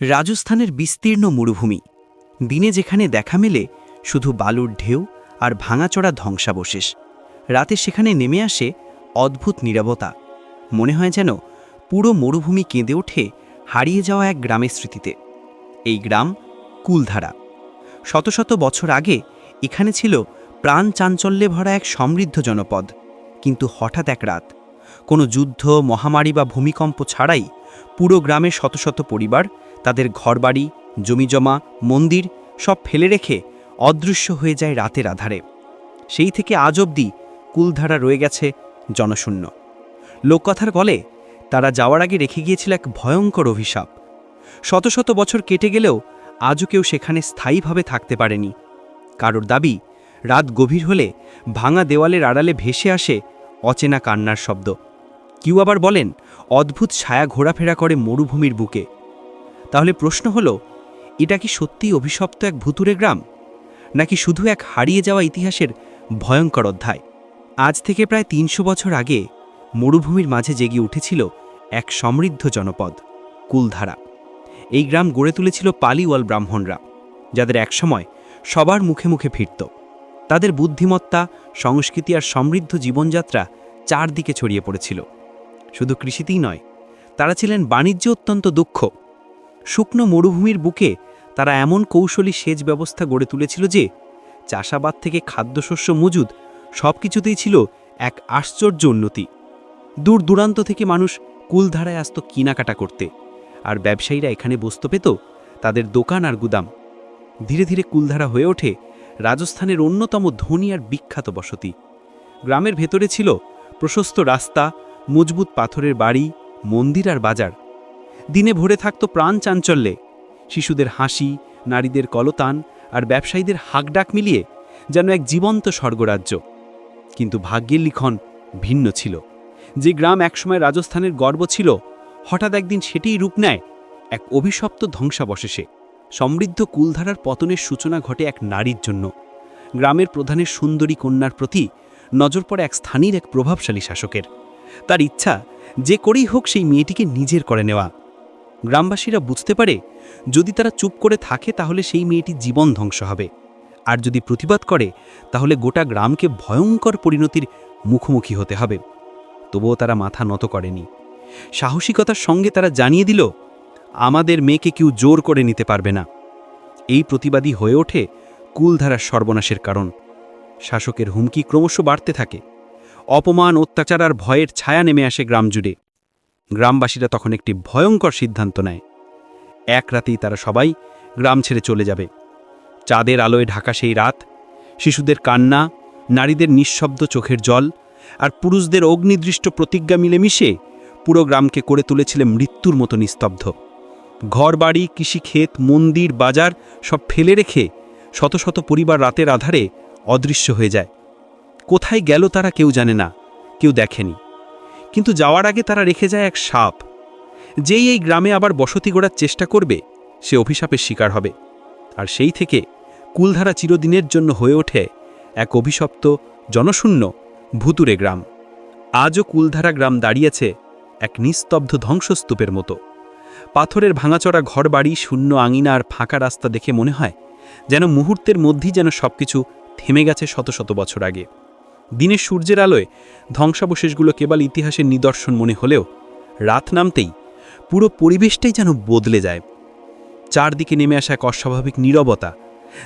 রাজস্থানের বিস্তীর্ণ মরুভূমি। দিনে যেখানে দেখা মেলে, শুধু বালুর ঢেউ আর ভাঙাচড়া ধ্বংসাবশেষ। রাতে সেখানে নেমে আসে অদ্ভুত নীরবতা। মনে হয় যেন পুরো মরুভূমি কেঁদে ওঠে হারিয়ে যাওয়া এক গ্রামের স্মৃতিতে। এই গ্রাম কুলধারা। শত শত বছর আগে এখানে ছিল প্রাণ চাঞ্চল্যে ভরা এক সমৃদ্ধ জনপদ। কিন্তু হঠাৎ এক রাত কোনো যুদ্ধ, মহামারী বা ভূমিকম্প ছাড়াই পুরো গ্রামের শত শত পরিবার তাদের ঘরবাড়ি, জমিজমা, মন্দির সব ফেলে রেখে অদৃশ্য হয়ে যায় রাতের আধারে। সেই থেকে আজ অবধি কুলধারা রয়ে গেছে জনশূন্য। লোককথার বলে তারা যাওয়ার আগে রেখে গিয়েছিল এক ভয়ঙ্কর অভিশাপ। শত শত বছর কেটে গেলেও আজও কেউ সেখানে স্থায়ীভাবে থাকতে পারেনি। কারোর দাবি, রাত গভীর হলে ভাঙা দেওয়ালের আড়ালে ভেসে আসে অচেনা কান্নার শব্দ। কেউ আবার বলেন, অদ্ভুত ছায়া ঘোরাফেরা করে মরুভূমির বুকে। তাহলে প্রশ্ন হলো, এটা কি সত্যিই অভিশপ্ত এক ভুতুরে গ্রাম? নাকি শুধু এক হারিয়ে যাওয়া ইতিহাসের ভয়ঙ্কর অধ্যায়? আজ থেকে প্রায় তিনশো বছর আগে মরুভূমির মাঝে জেগে উঠেছিল এক সমৃদ্ধ জনপদ, কুলধারা। এই গ্রাম গড়ে তুলেছিল পালিওয়াল ব্রাহ্মণরা, যাদের একসময় সবার মুখে মুখে ফিরত। তাদের বুদ্ধিমত্তা, সংস্কৃতি আর সমৃদ্ধ জীবনযাত্রা চারদিকে ছড়িয়ে পড়েছিল। শুধু কৃষিতেই নয়, তারা ছিলেন বাণিজ্য অত্যন্ত দক্ষ শুকনো মরুভূমির বুকে তারা এমন কৌশলী সেচ ব্যবস্থা গড়ে তুলেছিল যে চাষাবাদ থেকে খাদ্যশস্য মজুদ সব কিছুতেই ছিল এক আশ্চর্য উন্নতি। দূর দূরান্ত থেকে মানুষ কুলধারায় আসত কেনাকাটা করতে, আর ব্যবসায়ীরা এখানে বসত পেত তাদের দোকান আর গুদাম। ধীরে ধীরে কুলধারা হয়ে ওঠে রাজস্থানের অন্যতম ধনী আর বিখ্যাত বসতি। গ্রামের ভেতরে ছিল প্রশস্ত রাস্তা, মজবুত পাথরের বাড়ি, মন্দির আর বাজার। দিনে ভরে থাকত প্রাণ চাঞ্চল্যে। শিশুদের হাসি, নারীদের কলতান আর ব্যবসায়ীদের হাকডাক মিলিয়ে যেন এক জীবন্ত স্বর্গরাজ্য। কিন্তু ভাগ্যের লিখন ভিন্ন ছিল। যে গ্রাম একসময় রাজস্থানের গর্ব ছিল, হঠাৎ একদিন সেটিই রূপ নেয় এক অভিশপ্ত ধ্বংসাবশেষে। সমৃদ্ধ কুলধারার পতনের সূচনা ঘটে এক নারীর জন্য। গ্রামের প্রধানের সুন্দরী কন্যার প্রতি নজর পড়ে এক স্থানীয় এক প্রভাবশালী শাসকের। তার ইচ্ছা, যে করেই হোক সেই মেয়েটিকে নিজের করে নেওয়া। গ্রামবাসীরা বুঝতে পারে, যদি তারা চুপ করে থাকে তাহলে সেই মেয়েটি জীবন ধ্বংস হবে। আর যদি প্রতিবাদ করে, তাহলে গোটা গ্রামকে ভয়ঙ্কর পরিণতির মুখোমুখি হতে হবে। তবুও তারা মাথা নত করেনি। সাহসিকতার সঙ্গে তারা জানিয়ে দিল, আমাদের মেয়েকে কেউ জোর করে নিতে পারবে না। এই প্রতিবাদী হয়ে ওঠে কুলধারার সর্বনাশের কারণ। শাসকের হুমকি ক্রমশ বাড়তে থাকে। অপমান, অত্যাচার আর ভয়ের ছায়া নেমে আসে গ্রাম জুড়ে। গ্রামবাসীরা তখন একটি ভয়ঙ্কর সিদ্ধান্ত নেয়। এক রাতেই তারা সবাই গ্রাম ছেড়ে চলে যাবে। চাঁদের আলোয় ঢাকা সেই রাত, শিশুদের কান্না, নারীদের নিঃশব্দ চোখের জল আর পুরুষদের অগ্নিদৃষ্ট প্রতিজ্ঞা মিলেমিশে পুরো গ্রামকে করে তুলেছিলেন মৃত্যুর মতো নিস্তব্ধ। ঘরবাড়ি, কৃষিক্ষেত, মন্দির, বাজার সব ফেলে রেখে শত শত পরিবার রাতের আধারে অদৃশ্য হয়ে যায়। কোথায় গেল তারা কেউ জানে না, কেউ দেখেনি। কিন্তু যাওয়ার আগে তারা রেখে যায় এক সাপ। যেই এই গ্রামে আবার বসতি গড়ার চেষ্টা করবে, সে অভিশাপের শিকার হবে। আর সেই থেকে কুলধারা চিরদিনের জন্য হয়ে ওঠে এক অভিশপ্ত, জনশূন্য, ভুতুরে গ্রাম। আজও কুলধারা গ্রাম দাঁড়িয়েছে এক নিস্তব্ধ ধ্বংসস্তূপের মতো। পাথরের ভাঙাচড়া ঘরবাড়ি, শূন্য আঙিনা আর ফাঁকা রাস্তা দেখে মনে হয় যেন মুহূর্তের মধ্যেই যেন সবকিছু থেমে গেছে শত শত বছর আগে। দিনের সূর্যের আলোয় ধ্বংসাবশেষগুলো কেবল ইতিহাসের নিদর্শন মনে হলেও রাত নামতেই পুরো পরিবেশটাই যেন বদলে যায়। চারদিকে নেমে আসা এক অস্বাভাবিক নীরবতা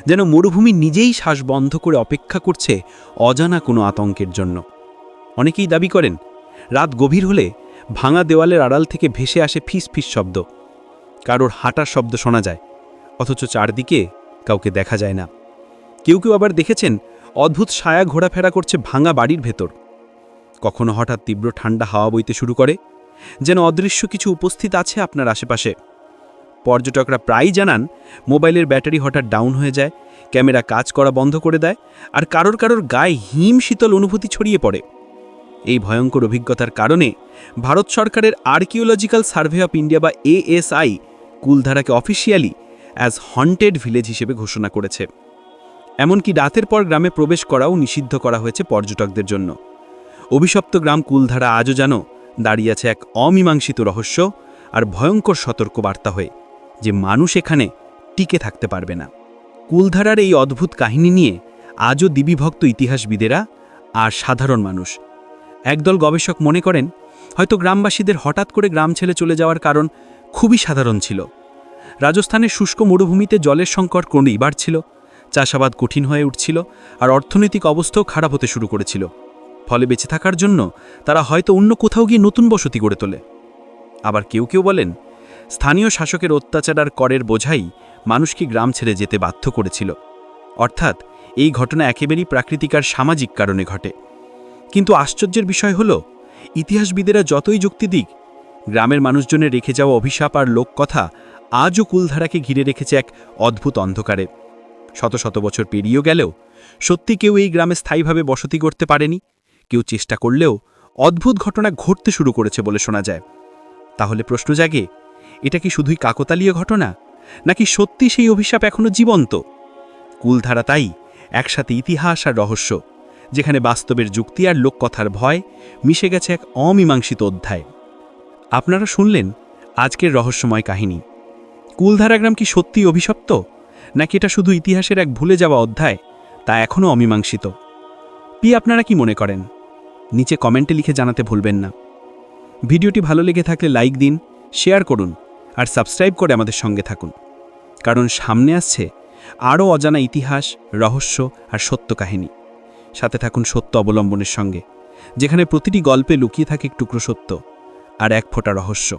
যেন মরুভূমি নিজেই শ্বাস বন্ধ করে অপেক্ষা করছে অজানা কোনো আতঙ্কের জন্য। অনেকেই দাবি করেন, রাত গভীর হলে ভাঙা দেওয়ালের আড়াল থেকে ভেসে আসে ফিস ফিস শব্দ। কারোর হাঁটার শব্দ শোনা যায়, অথচ চারদিকে কাউকে দেখা যায় না। কেউ কেউ আবার দেখেছেন অদ্ভুত ছায়া ঘোরাফেরা করছে ভাঙা বাড়ির ভেতর। কখনো হঠাৎ তীব্র ঠান্ডা হাওয়া বইতে শুরু করে, যেন অদৃশ্য কিছু উপস্থিত আছে আপনার আশেপাশে। পর্যটকরা প্রায়ই জানান, মোবাইলের ব্যাটারি হঠাৎ ডাউন হয়ে যায়, ক্যামেরা কাজ করা বন্ধ করে দেয়, আর কারোর কারোর গায়ে হিম শীতল অনুভূতি ছড়িয়ে পড়ে। এই ভয়ঙ্কর অভিজ্ঞতার কারণে ভারত সরকারের আর্কিওলজিক্যাল সার্ভে অফ ইন্ডিয়া বা এএসআই কুলধারাকে অফিসিয়ালি অ্যাজ হন্টেড ভিলেজ হিসেবে ঘোষণা করেছে। এমনকি রাতের পর গ্রামে প্রবেশ করাও নিষিদ্ধ করা হয়েছে পর্যটকদের জন্য। অভিশপ্ত গ্রাম কুলধারা আজও যেন দাঁড়িয়ে আছে এক অমীমাংসিত রহস্য আর ভয়ঙ্কর সতর্ক বার্তা হয়ে, যে মানুষ এখানে টিকে থাকতে পারবে না। কুলধারার এই অদ্ভুত কাহিনী নিয়ে আজও দিবিভক্ত ইতিহাসবিদেরা আর সাধারণ মানুষ। একদল গবেষক মনে করেন, হয়তো গ্রামবাসীদের হঠাৎ করে গ্রাম ছেড়ে চলে যাওয়ার কারণ খুবই সাধারণ ছিল। রাজস্থানের শুষ্ক মরুভূমিতে জলের সংকট ক্রমেই বাড়ছিল চাষাবাদ কঠিন হয়ে উঠছিল আর অর্থনৈতিক অবস্থাও খারাপ হতে শুরু করেছিল। ফলে বেঁচে থাকার জন্য তারা হয়তো অন্য কোথাও গিয়ে নতুন বসতি গড়ে তোলে। আবার কেউ কেউ বলেন, স্থানীয় শাসকের অত্যাচার আর করের বোঝাই মানুষকে গ্রাম ছেড়ে যেতে বাধ্য করেছিল। অর্থাৎ এই ঘটনা একেবারেই প্রাকৃতিক আর সামাজিক কারণে ঘটে। কিন্তু আশ্চর্যের বিষয় হল, ইতিহাসবিদেরা যতই যুক্তি দিক, গ্রামের মানুষজনের রেখে যাওয়া অভিশাপ আর লোককথা আজও কুলধারাকে ঘিরে রেখেছে এক অদ্ভুত অন্ধকারে। শত শত বছর পেরিয়েও গেলেও সত্যি কেউ এই গ্রামে স্থায়ীভাবে বসতি করতে পারেনি। কেউ চেষ্টা করলেও অদ্ভুত ঘটনা ঘটতে শুরু করেছে বলে শোনা যায়। তাহলে প্রশ্ন জাগে, এটা কি শুধুই কাকতালীয় ঘটনা, নাকি সত্যি সেই অভিশাপ এখনও জীবন্ত? কুলধারা তাই একসাথে ইতিহাস আর রহস্য, যেখানে বাস্তবের যুক্তি আর লোককথার ভয় মিশে গেছে এক অমীমাংসিত অধ্যায়। আপনারা শুনলেন আজকের রহস্যময় কাহিনী। কুলধারা গ্রাম কি সত্যিই অভিশপ্ত? নাকি এটা শুধু ইতিহাসের এক ভুলে যাওয়া অধ্যায়? তা এখনও অমীমাংসিত। পি আপনারা কি মনে করেন? নিচে কমেন্টে লিখে জানাতে ভুলবেন না। ভিডিওটি ভালো লেগে থাকলে লাইক দিন, শেয়ার করুন, আর সাবস্ক্রাইব করে আমাদের সঙ্গে থাকুন। কারণ সামনে আসছে আরও অজানা ইতিহাস, রহস্য আর সত্য কাহিনী। সাথে থাকুন সত্য অবলম্বনের সঙ্গে, যেখানে প্রতিটি গল্পে লুকিয়ে থাকে এক টুকরো সত্য আর এক ফোঁটা রহস্য।